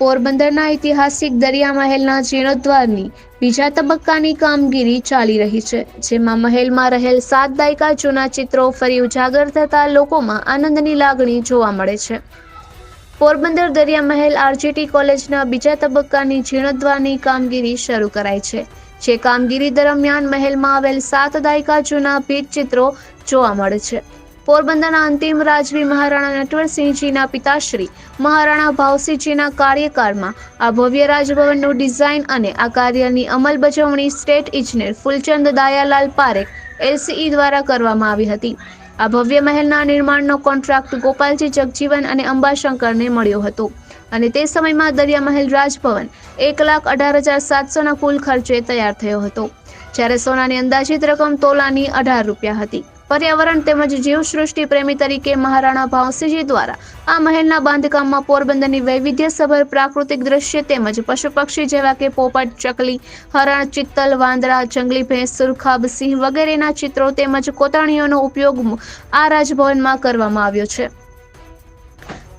પોરબંદરના ઐતિહાસિક દરિયા મહેલના જીર્ણોદ્વારની બીજા તબક્કાની કામગીરી ચાલી રહી છે, જેમાં મહેલમાં રહેલ સાત દાયકા જૂના ચિત્રો ફરી ઉજાગર થતા લોકોમાં આનંદની લાગણી જોવા મળે છે. પોરબંદર દરિયા મહેલ આરજીટી કોલેજના બીજા તબક્કાની જીર્ણોદ્વારની કામગીરી શરૂ કરાઈ છે, જે કામગીરી દરમિયાન મહેલમાં આવેલ સાત દાયકા જૂના ભીત ચિત્રો જોવા મળે છે. પોરબંદરના અંતિમ રાજવી મહારાણા નટવરસિંહજીના પિતાશ્રી મહારાણા ભાવસિંહજીના કાર્યકાળમાં આ ભવ્ય રાજભવનનું ડિઝાઇન અને આ કાર્યની અમલબજાવણી સ્ટેટ ઇજનેર ફૂલચંદ દાયાલાલ પારેખ એલસીઈ દ્વારા કરવામાં આવી હતી. આ ભવ્ય મહેલના નિર્માણનો કોન્ટ્રાક્ટ ગોપાલજી જગજીવન અને અંબાશંકરને મળ્યો હતો અને તે સમયમાં દરિયા મહેલ રાજભવન એક લાખ અઢાર હજાર સાતસોના કુલ ખર્ચે તૈયાર થયો હતો. જ્યારે સોનાની અંદાજિત રકમ તોલાની અઢાર રૂપિયા હતી. પર્યાવરણ તેમજ જીવસૃષ્ટિ પ્રેમી તરીકે મહારાણા ભાવસિંહજી દ્વારા આ મહેલના બાંધકામમાં પોરબંદરની વૈવિધ્યસભર પ્રાકૃતિક દ્રશ્ય તેમજ પશુ પક્ષી જેવા કે પોપટ, ચકલી, હરણ, ચિત્તલ, વાંદરા, જંગલી ભેંસ, સુરખાબ, સિંહ વગેરેના ચિત્રો તેમજ કોતરણીઓનો ઉપયોગ આ રાજભવનમાં કરવામાં આવ્યો છે.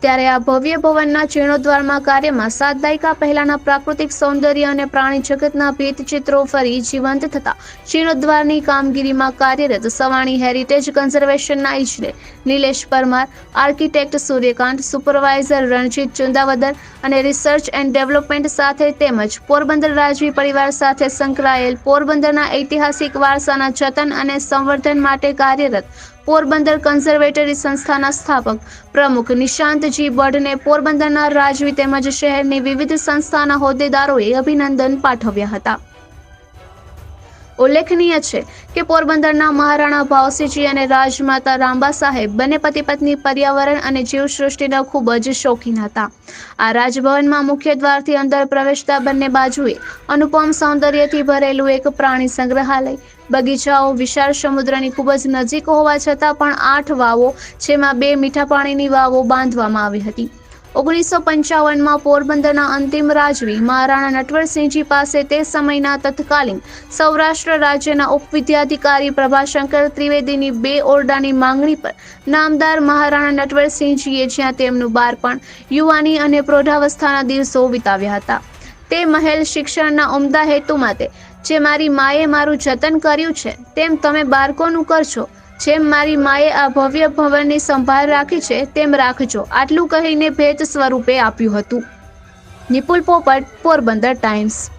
ત્યારે આ ભવ્ય ભવનના જીર્ણોદ્વારમાં કાર્યમાં સાત દાયકા પહેલાના પ્રાકૃતિક સૌંદર્ય અને પ્રાણી જગતના ભેદ ચિત્રો ફરી જીવંત થતા. જીર્ણોદ્વારની કામગીરીમાં કાર્યરત સવાણી હેરિટેજ કન્ઝર્વેશનના ઇજનેર નિલેશ પરમાર, આર્કિટેક્ટ સૂર્યકાંત, સુપરવાઇઝર રણજીત ચુંદાવદર અને રિસર્ચ એન્ડ ડેવલપમેન્ટ સાથે તેમજ પોરબંદર રાજવી પરિવાર સાથે સંકળાયેલ પોરબંદરના ઐતિહાસિક વારસાના જતન અને સંવર્ધન માટે કાર્યરત પોરબંદર કન્ઝર્વેટરી સંસ્થાના સ્થાપક પ્રમુખ નિશાંતજી બઢને પોરબંદરના રાજવી તેમજ શહેરની વિવિધ સંસ્થાના હોદ્દેદારોએ અભિનંદન પાઠવ્યા હતા. ઉલ્લેખનીય છે કે પોરબંદરના મહારાણા ભાવસિંહજી અને રાજમાતા રાંબા સાહેબ બંને પતિ પત્ની પર્યાવરણ અને જીવસૃષ્ટિના ખૂબ જ શોખીન હતા. આ રાજભવનમાં મુખ્ય દ્વારથી અંદર પ્રવેશતા બંને બાજુએ અનુપમ સૌંદર્યથી ભરેલું એક પ્રાણી સંગ્રહાલય. બગીચાઓ વિશાળ સમુદ્રની ખૂબ જ નજીક હોવા છતાં પણ આઠ વાવો, જેમાં બે મીઠા પાણીની વાવો બાંધવામાં આવી હતી. ઓગણીસો પંચાવનમાં પોરબંદરના અંતિમ રાજવી મહારાણા નટવરસિંહજી પાસે તે સમયના તત્કાલીન સૌરાષ્ટ્ર રાજ્યના ઉપવિદ્યાધિકારી પ્રભાશંકર ત્રિવેદીની બે ઓરડાની માંગણી પર નામદાર મહારાણા નટવરસિંહજીએ જ્યાં તેમનું બાળપણ યુવાની અને પ્રૌઢાવસ્થાના દિવસો વિતાવ્યા હતા. તે મહેલ શિક્ષણના ઉમદા હેતુ માટે, જે મારી માએ મારું જતન કર્યું છે, તેમ તમે બાળકોનું કરજો જેમ મારી માએ આ ભવ્ય ભવનની સંભાળ રાખી છે, તેમ રાખજો. આટલું કહીને ભેટ સ્વરૂપે આપ્યું હતું. નિપુલ પોપટ, પોરબંદર ટાઈમ્સ.